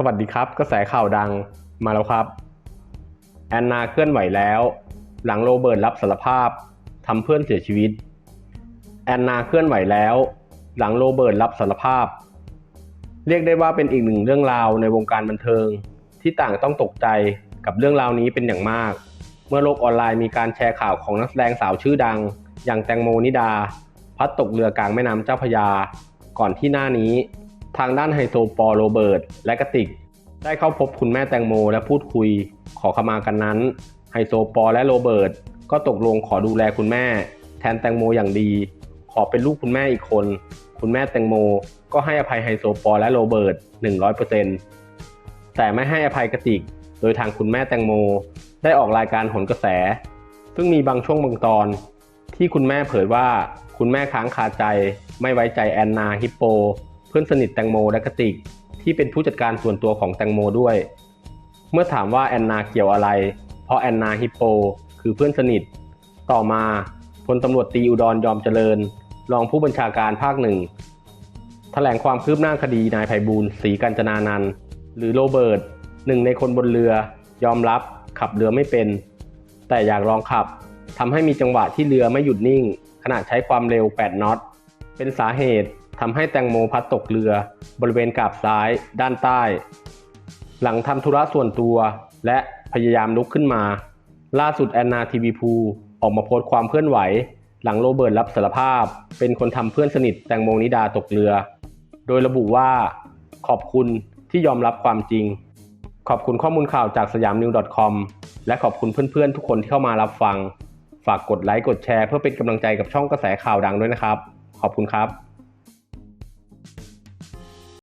สวัสดีครับ กระแสข่าวดังมาแล้วครับ แอนนาเคลื่อนไหวแล้ว หลังโรเบิร์ตรับสารภาพทำเพื่อนเสียชีวิต แอนนาเคลื่อนไหวแล้ว หลังโรเบิร์ตรับสารภาพ เรียกได้ว่าเป็นอีกหนึ่งเรื่องราวในวงการบันเทิง ที่ต่างต้องตกใจกับเรื่องราวนี้เป็นอย่างมาก เมื่อโลกออนไลน์มีการแชร์ข่าวของนักแสดงสาวชื่อดัง อย่างแตงโมนิดา พัดตกเรือกลางแม่น้ำเจ้าพยา ก่อนที่หน้านี้ ทางด้านไฮโซปอลโรเบิร์ตและกติก ได้เข้าพบคุณแม่แตงโม และพูดคุยขอขมากันนั้น ไฮโซปอลและโรเบิร์ตก็ตกลงขอดูแลคุณแม่ แทนแตงโมอย่างดี ขอเป็นลูกคุณแม่อีกคน คุณแม่แตงโม ก็ให้อภัยไฮโซปอลและโรเบิร์ต100%แต่ไม่ให้อภัยกติก โดยทางคุณแม่แตงโม ได้ออกรายการหนกระแส ซึ่งมีบางช่วงบางตอน ที่คุณแม่เผยว่าคุณแม่ค้างคาใจไม่ไว้ใจแอนนาฮิปโป เพื่อนสนิทแตงโมและกติกที่เป็นผู้จัดการส่วนตัวของแตงโมด้วย เมื่อถามว่าแอนนาเกี่ยวอะไร เพราะแอนนาฮิปโป คือเพื่อนสนิท ต่อมาพลตำรวจตีอุดรยอมเจริญ รองผู้บัญชาการภาคหนึ่งแถลงความคืบหน้าคดีนายไพบูลย์ศรีกัญจนานันท์หรือโรเบิร์ตหนึ่งในคนบนเรือยอมรับขับเรือไม่เป็น แต่อยากลองขับทำให้มีจังหวะที่เรือไม่หยุดนิ่ง ขณะใช้ความเร็ว 8 น็อต เป็นสาเหตุ ทำให้แตงโมพัดตกเรือบริเวณกาบซ้ายด้านใต้ หลังทำธุระส่วนตัว และพยายามลุกขึ้นมา ล่าสุดแอนนาทีวีพูออกมาโพสต์ความเคลื่อนไหว หลังโรเบิร์ตรับสารภาพ เป็นคนทำเพื่อนสนิทแตงโมนิดาตกเรือ โดยระบุว่า ขอบคุณที่ยอมรับความจริง ขอบคุณข้อมูลข่าวจากสยามนิว .com และขอบคุณเพื่อนๆ ทุกคนที่เข้ามารับฟัง ฝากกดไลค์กดแชร์เพื่อเป็นกำลังใจกับช่องกระแสข่าวดังด้วยนะครับ ขอบคุณครับ